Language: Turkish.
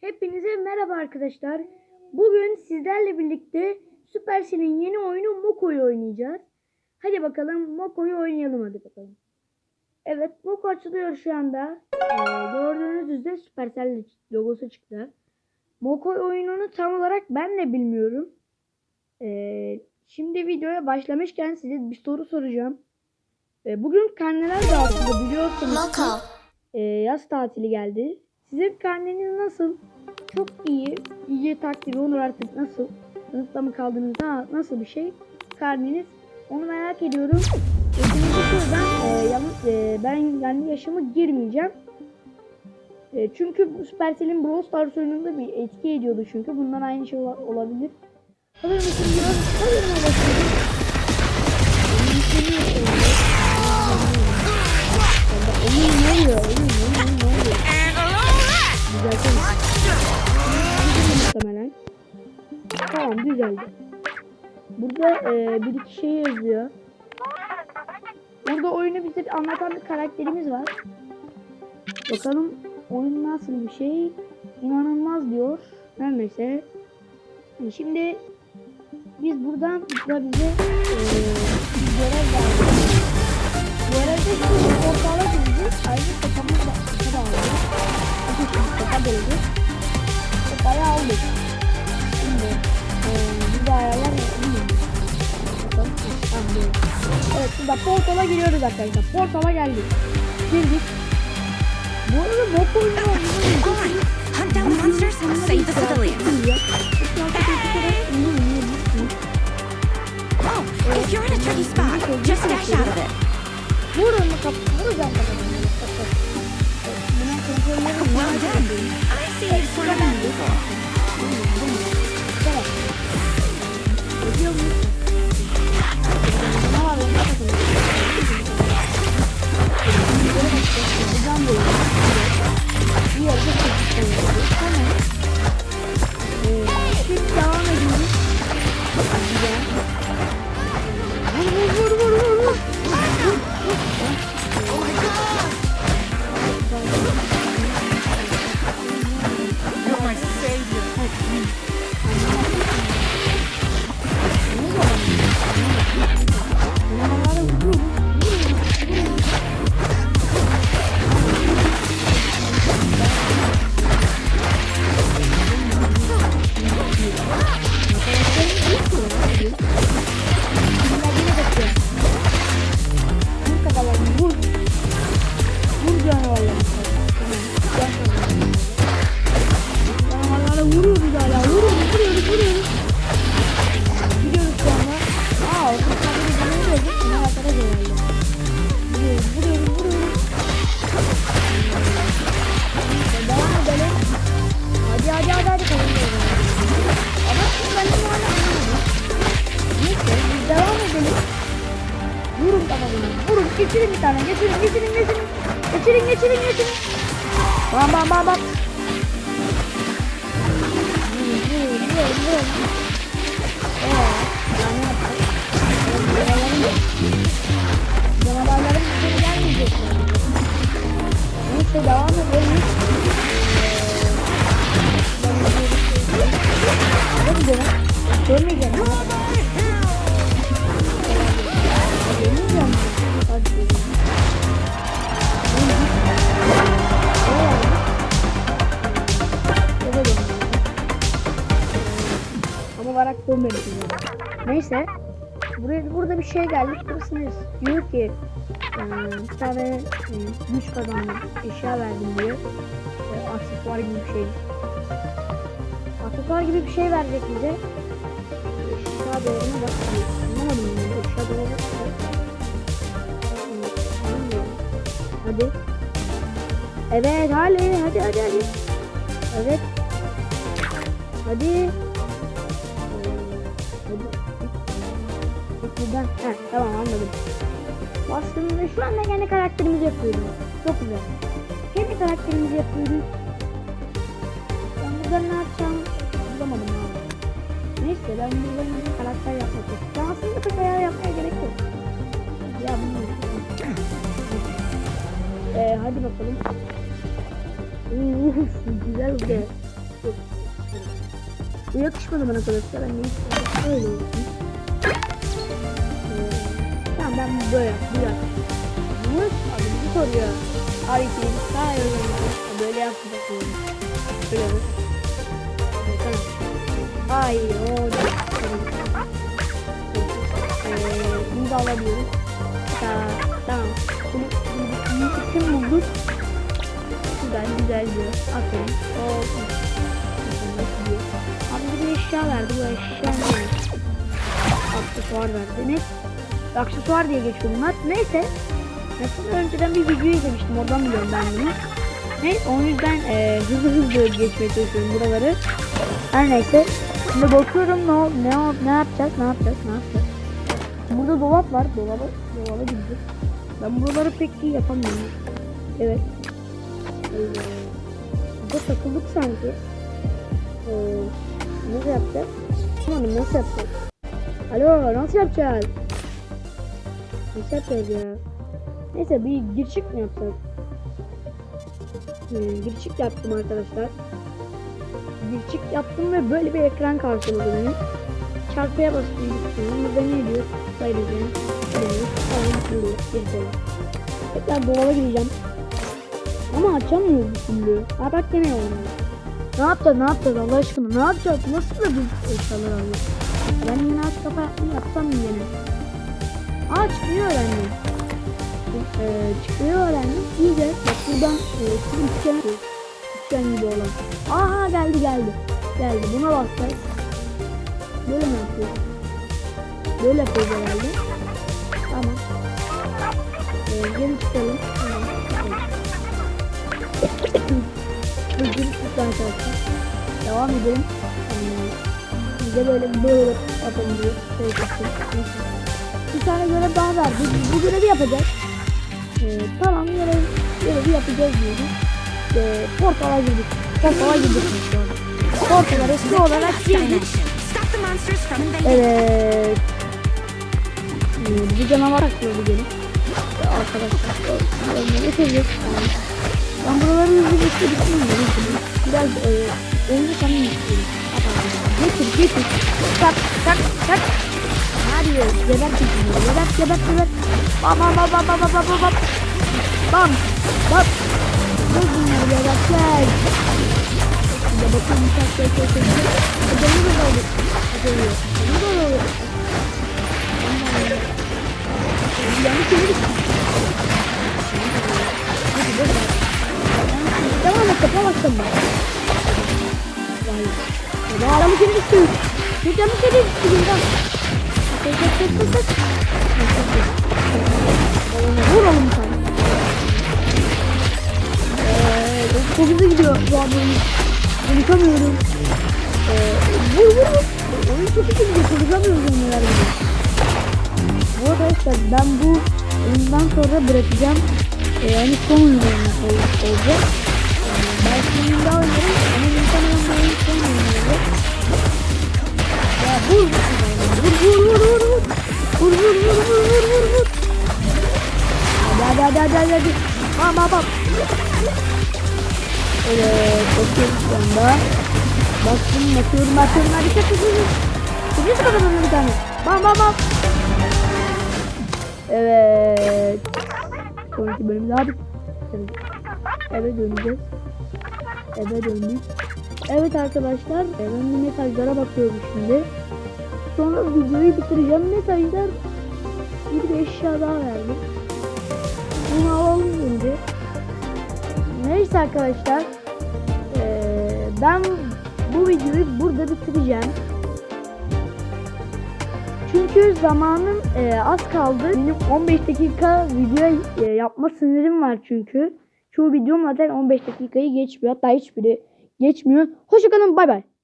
Hepinize merhaba arkadaşlar. Bugün sizlerle birlikte Supercell'in yeni oyunu Moko'yu oynayacağız. Hadi bakalım Moko'yu oynayalım hadi bakalım. Evet Moko açılıyor şu anda. Ee, gördüğünüz üzere Supercell logosu çıktı. Moko oyununu tam olarak ben de bilmiyorum. Ee, şimdi videoya başlamışken size bir soru soracağım. Ee, bugün karneler dağıtıldı biliyorsunuz. Loco. Ee, yaz tatili geldi. Sizin karneniz nasıl? Çok iyi. İyi takdiri olur artık nasıl? Sınıfta mı kaldınız? Ha, nasıl bir şey? Karneniz. Onu merak ediyorum. İkinci sorudan e, yalnız, e, ben kendi yaşımı girmeyeceğim. E, çünkü Supercell'in Brawl Stars oyununda bir etki ediyordu çünkü. Bundan aynı şey ola- olabilir. Hazır mısın? Biraz hazırına bakıyorum. Oyun Düzeldi. Burada e, bir iki şey yazıyor. Burada oyunu bize anlatan bir karakterimiz var. Bakalım oyun nasıl bir şey? İnanılmaz diyor. Her neyse. Şimdi biz buradan da bize e, görev verdi. Görevde şu portala gideceğiz. Ayrıca kafamız da kafada şimdi kafa doldu. Kafayı aldık. Evet burada portala giriyoruz arkadaşlar. Portala geldik. Girdik. Bu arada bok oyunu. Hunt down monsters, save the civilians. Oh, if you're in a tricky spot, just dash out of it. Vurun kapı? Vuracağım bakalım. Well done. I see you've sort of Geçirin bir tane. Geçirin, geçirin, geçirin. Geçirin, geçirin, geçirin. Bam bam bam bam. Ee. Canavarların bize gelmeyecek mi? Neyse devam edelim. Hadi gidelim. Görmeyeceğim. Görmeyeceğim. Yani. Neyse. Buraya, burada bir şey geldi. Burası neresi? Diyor ki e, bir tane e, güç kazandım. Eşya verdim diyor. E, aksesuar gibi bir şey. Aksesuar gibi bir şey verecek bize. Eşya değerini bak. Anlamadım ben. Eşya değeri bak. Bilmiyorum. Hadi. Evet hadi hadi hadi hadi. Evet. Hadi. Buradan. Heh, tamam anladım. Bastım ve şu anda kendi karakterimizi yapıyoruz. Çok güzel. Kendi karakterimizi yapıyoruz. Ben burada ne yapacağım? Bulamadım abi. Neyse ben burada bir karakter yapmak istiyorum. Ben aslında pek ayar yapmaya gerek yok. Ya bunu ee, hadi bakalım. Uf, güzel oldu. Bu yakışmadı bana arkadaşlar. Ben neyse öyle böyle yap. Bu yap. Bu abi bizi soruyor. Hareketi sağ yolunda. Böyle yapacak mıyım? Böyle tamam. Ay o da. Ee, bunu da alabiliyoruz. Tamam. Tamam. Bunu, bunu, bunu isim bulduk. Güzel güzel diyor. Aferin. Olsun. Abi bir eşya verdi. Bu eşya ne? Aksesuar verdi. Ne? Aksesuar diye geçiyor bunlar. Neyse. Mesela önceden bir video izlemiştim. Oradan biliyorum ben bunu. Neyse o yüzden e, hızlı hızlı geçmeye çalışıyorum buraları. Her neyse. Şimdi bakıyorum ne ne ne yapacağız? Ne yapacağız? Ne yapacağız? Burada dolap var. Dolaba dolaba gideceğiz. Ben buraları pek iyi yapamıyorum. Evet. Ee, burada takıldık sanki. Ee, nasıl yapacağız? Anlamadım nasıl yapacağız? Alo nasıl yapacağız? Nasıl yapacağız ya? Neyse bir girişik mi yapsak? Ee, girişik yaptım arkadaşlar. Girişik yaptım ve böyle bir ekran karşıladı beni. Çarpıya basıyorum. Burada ne diyor? Sayılacağım. Sayılacağım. Sayılacağım. Sayılacağım. Tekrar dolaba gireceğim. Ama açamıyoruz bir türlü. Ha bak gene olmuyor. Ne yapacağız ne yapacağız Allah aşkına ne yapacağız? Nasıl da bir eşyalar alıyor? Ben yine aç kafa yapsam mı yine? Aa çıkıyor öğrendim. Ee, çıkıyor öğrendim. İyice bak buradan e, şu üçgen, üçgen gibi olan. Aha geldi geldi. Geldi buna basacağız. Böyle mi yapıyoruz? Böyle yapıyoruz herhalde. Tamam. Ee, geri çıkalım. Tamam. Hızlı tuttu. Devam edelim. Ee, biz de böyle böyle yapalım diye şey tane görev daha var. Bu, görevi yapacağız. Ee, tamam görev, görevi yapacağız diyoruz. Ee, portala girdik. Portala girdik. Portala resmi olarak girdik. Evet. Ee, bir canavar aklıyor bu. Ee, Arkadaşlar. Ölmeyi seviyoruz. Ben buraları hızlı geçirdik mi? Biraz e, önce sana istiyorum. Getir getir. Tak tak tak. Mario gebert çekimi. Gebert gebert gebert. Bam bam bam bam bam bam bam bam. Bam. Bam. Gözünü gebert gel. Şimdi bakın bir tane şey şey şey. Ödemi de oldu. Ödemi de oldu. Yani şimdi. Devam et kapa baktım ben. Vay. Adamı geri düştü. Adamı geri düştü. Tek tek tek tek tek. Vur oğlum sen. Eee çok hızlı gidiyor bu adamın. Konuşamıyorum. Eee vur vur vur. Oyun çok hızlı gidiyor. Konuşamıyorum neler gidiyor. Bu arkadaşlar ben bu oyundan sonra bırakacağım. Ee, yani son oyun ol- olacak. Ee, belki oyun daha oynarım ama muhtemelen bu oyun son oyun olacak. Ya vur Vur vur vur vur vur. Vur vur vur vur vur vur vur. Hadi hadi hadi hadi hadi. Bam bam bam. Evet bakıyorum şu anda. Baktım bakıyorum bakıyorum hadi çok hızlı. Hızlı kazanalım bir tane. Bam bam bam. Evet. Sonraki bölümde abi. Evet. Eve döneceğiz. Eve döndük. Evet arkadaşlar ben mesajlara bakıyorum şimdi. Sonra videoyu bitireceğim. Mesajlar bir de eşya daha verdi. Bunu alalım önce. Neyse arkadaşlar. Ee, ben bu videoyu burada bitireceğim. Çünkü zamanım e, az kaldı. Benim 15 dakika video e, yapma sınırım var çünkü. Çoğu videom zaten 15 dakikayı geçmiyor. Hatta hiçbiri geçmiyor. Hoşçakalın bay bay.